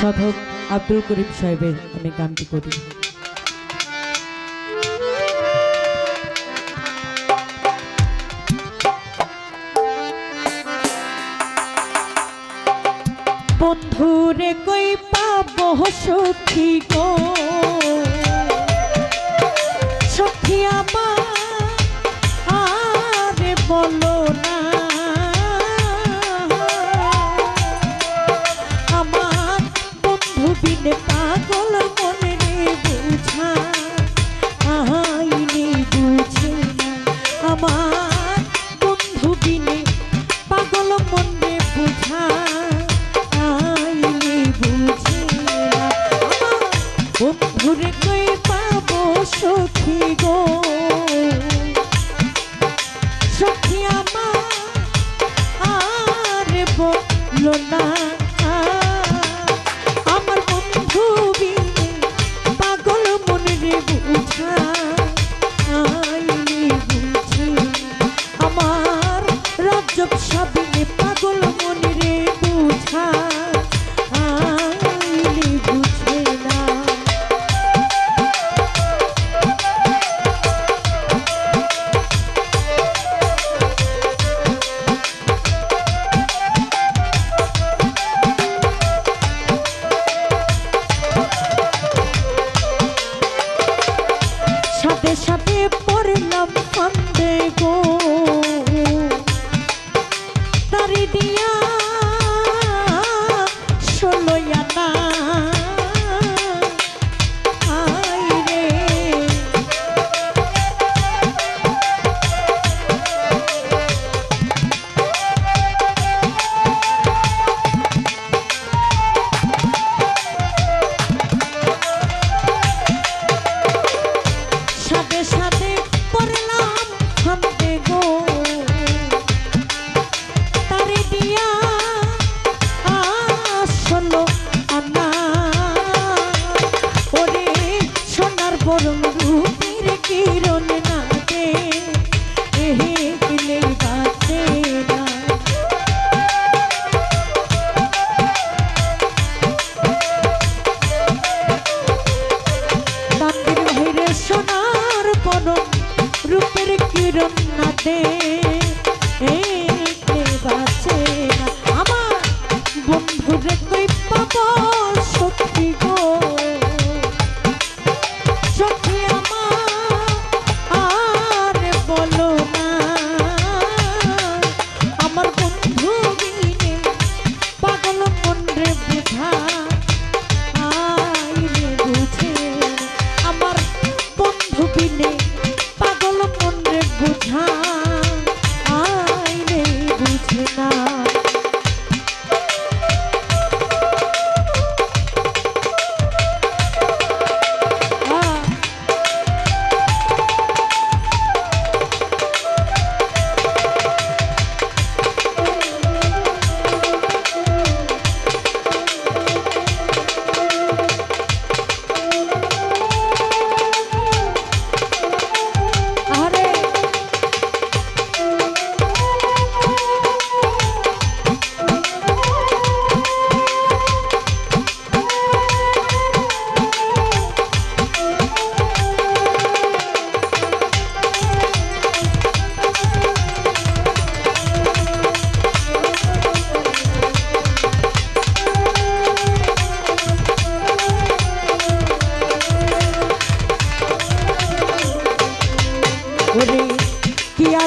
সাধক আব্দুল করিম সাহেবের আমি গানটি করি। বন্ধুরে কই পাব সখী গো? সখী আমার, আর বলো রে পাগল মনে রে বুঝা। আহাইনি বুঝে না। আমার বন্ধু বিনে পাগল মনে বুঝা। আইনি বুঝে না। আমার বন্ধুরে কই পাবো সখী গো? সখী আমার আর বলো না।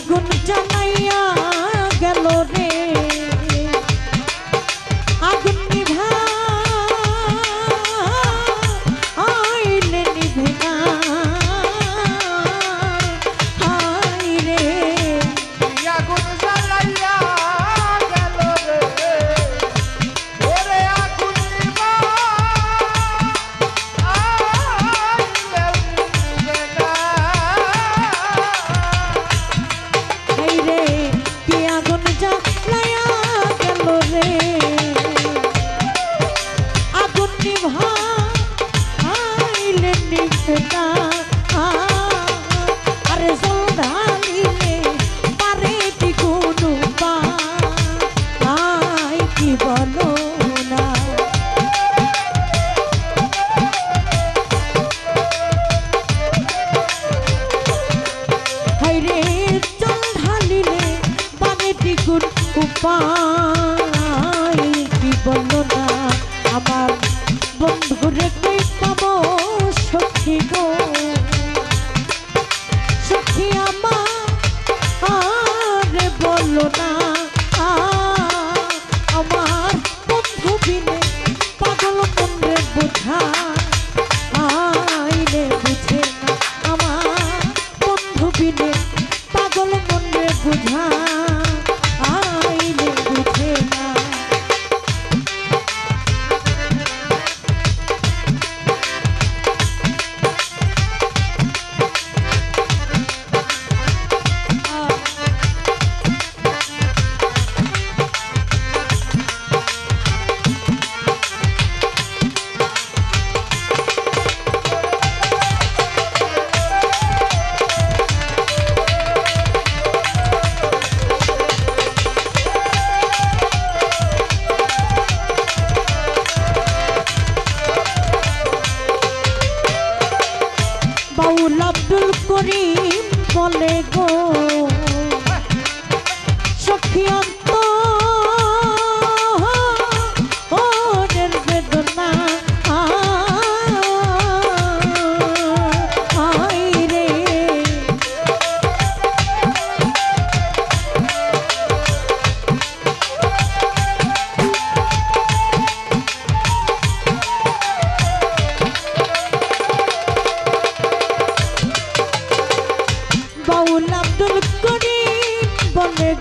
gonna jump বন্ধুরে কই সখী গো? সখী আমা আর বলো না।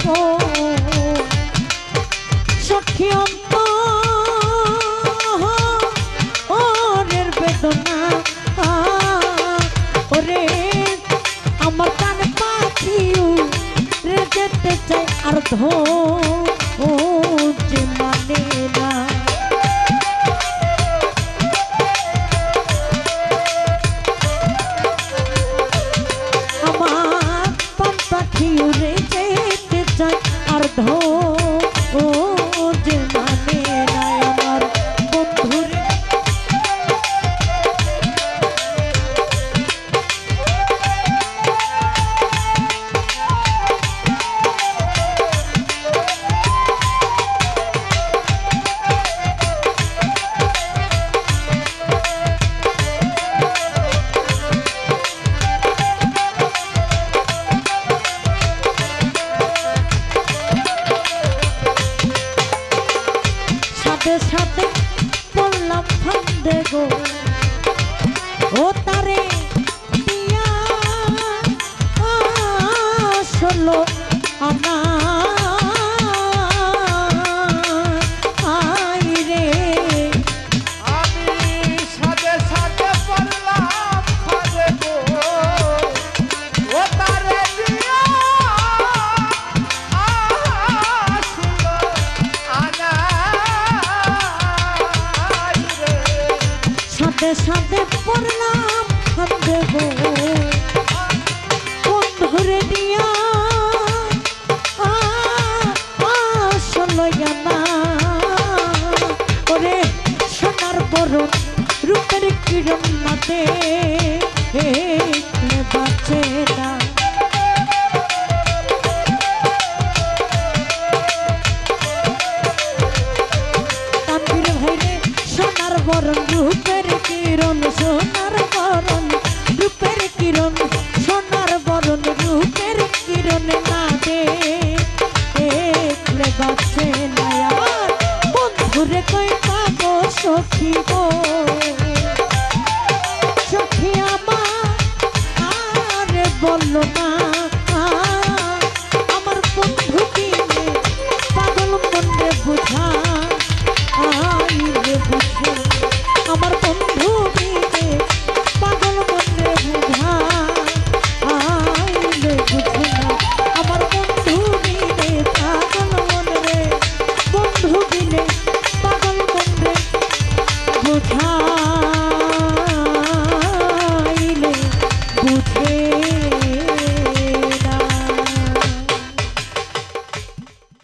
গো। সখী অন্ত ওরের বেদনা ওরে আমার কান পাখিও রে যেতে চাই আর ধর লইয়া মা ওরে সোনার বরণ রূপের কিরণ মাতে বাঁচে না। বরণ রূপের কিরণ সোনা বলল না